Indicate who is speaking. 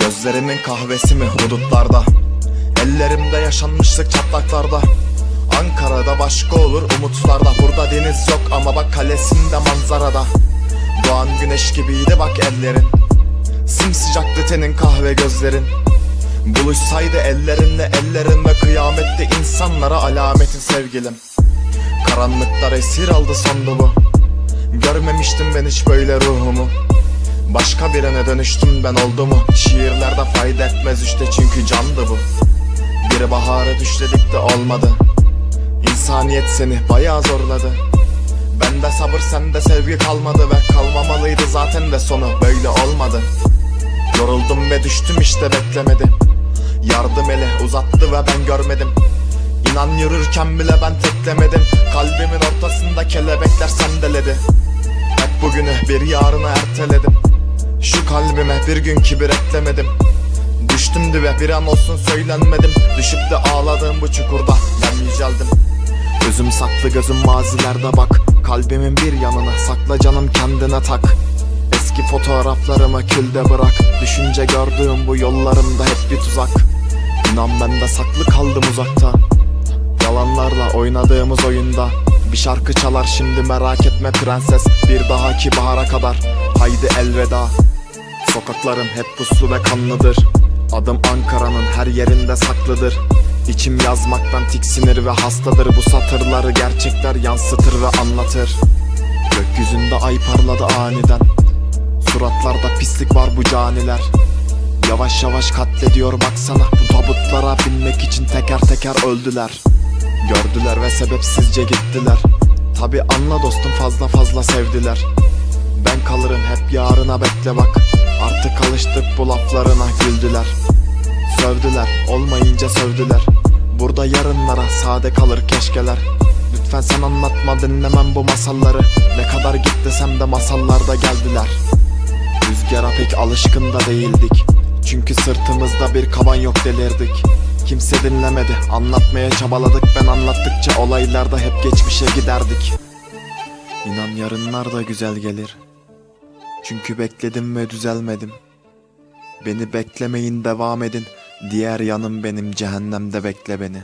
Speaker 1: Gözlerimin kahvesi mi hudutlarda? Ellerimde yaşanmışlık çatlaklarda. Ankara'da başka olur umutlarda. Burada deniz yok ama bak kalesinde manzarada. Doğan güneş gibiydi bak ellerin. Sımsıcaktı tenin kahve gözlerin. Buluşsaydı ellerinle ellerimle kıyamette insanlara alametin sevgilim. Karanlıklar esir aldı sandı bu. Görmemiştim ben hiç böyle ruhumu Başka birine dönüştüm ben oldu mu? Şiirlerde fayda etmez işte çünkü candı bu. Bir bahara düşledik de olmadı. İnsaniyet seni bayağı zorladı. Bende sabır sende sevgi kalmadı Ve kalmamalıydı zaten de sonu böyle olmadı. Yoruldum ve düştüm işte beklemedi. Yardım eli uzattı ve ben görmedim. İnan yürürken bile ben teklemedim. Kalbimin ortasında kelebekler sendeledi. Hep bugünü bir yarına erteledim Şu kalbime bir gün kibir eklemedim. Düştüm dibe bir an olsun söylenmedim. Düşüp de ağladığım bu çukurda ben yüceldim. Gözüm saklı gözüm mazilerde bak. Kalbimin bir yanına sakla canım kendine tak. Eski fotoğraflarımı külde bırak. Düşünce gördüğüm bu yollarımda hep bir tuzak. İnan ben de saklı kaldım uzakta. Yalanlarla oynadığımız oyunda. Bir şarkı çalar şimdi merak etme prenses. Bir dahaki bahara kadar. Haydi elveda Sokaklarım hep puslu ve kanlıdır. Adım Ankara'nın her yerinde saklıdır. İçim yazmaktan tiksinir ve hastadır. Bu satırları gerçekler yansıtır ve anlatır. Gökyüzünde ay parladı aniden. Suratlarda pislik var bu caniler. Yavaş yavaş katlediyor baksana. Bu tabutlara binmek için teker teker öldüler. Gördüler ve sebepsizce gittiler. Tabi anla dostum fazla fazla sevdiler. Ben kalırım hep yarına bekle bak Artık alıştık bu laflarına güldüler. Sövdüler olmayınca sövdüler. Burada yarınlara sade kalır keşkeler. Lütfen sen anlatma dinlemem bu masalları. Ne kadar git de masallarda geldiler. Rüzgara pek alışkın da değildik. Çünkü sırtımızda bir kaban yok delirdik. Kimse dinlemedi anlatmaya çabaladık. Ben anlattıkça olaylarda hep geçmişe giderdik. İnan yarınlar da güzel gelir Çünkü bekledim ve düzelmedim. Beni beklemeyin devam edin. Diğer yanım benim cehennemde bekle beni